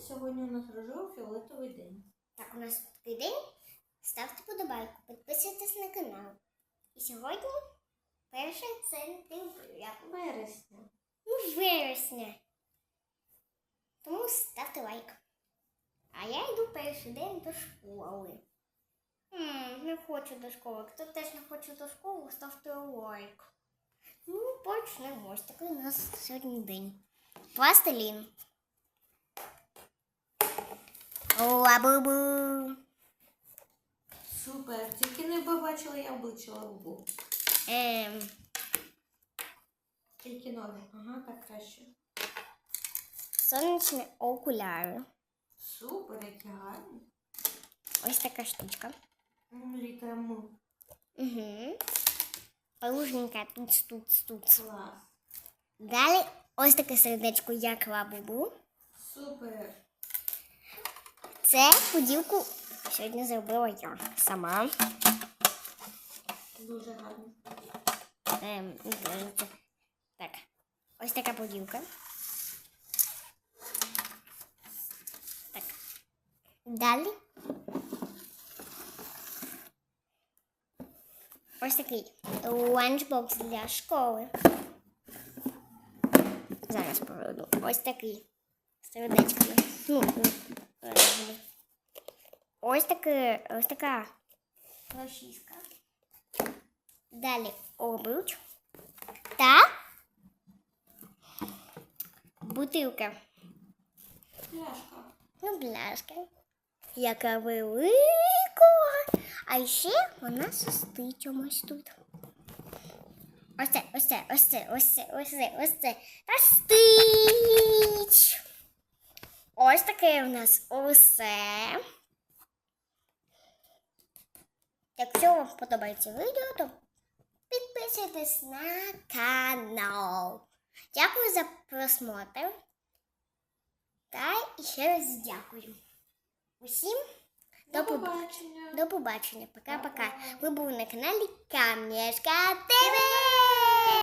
Сьогодні у нас рожево-фіолетовий день. Так, у нас такий день. Ставте подобайку, підписуйтесь на канал. І сьогодні перше сентября. Вересня. Ну, вересня. Тому ставте лайк. А я йду перший день до школи. М, не хочу до школи. Хто теж не хоче до школи, ставте лайк. Ну, почнемо. Ось такий у нас сьогодні день. Пластилін. Лабубу. Супер. Тільки не побачила я обличчя лабубу. Ем, Тільки ноги. Ага, так краще. сонячні окуляри. Супер, які гарні. Ось така штучка. Літера М. Угу. Поружненька тут, тут, тут. Клас. Далі ось таке сердечко, як лабубу. Супер. Це поділку сьогодні зробила я сама. Дуже гарно. Ем, так, ось така поділка. Так. Далі. Ось такий ланчбокс для школи. Зараз проведу. Ось такий з сердечками. Ну, ось таке, ось така розчіска. Далі обруч та бутилка. Пляшка. Ну, пляшка. Яка велика. А ще вона состить чомусь тут. Ось це, ось це, ось це, ось це, ось це, ось це. Та стич. Ось таке у нас усе. Якщо вам подобається відео, то підписуйтесь на канал. Дякую за просмотр. Та і ще раз дякую. Усім До до, побачення. до побачення. Пока-пока. Ви були на каналі Кам'яшка ТВ.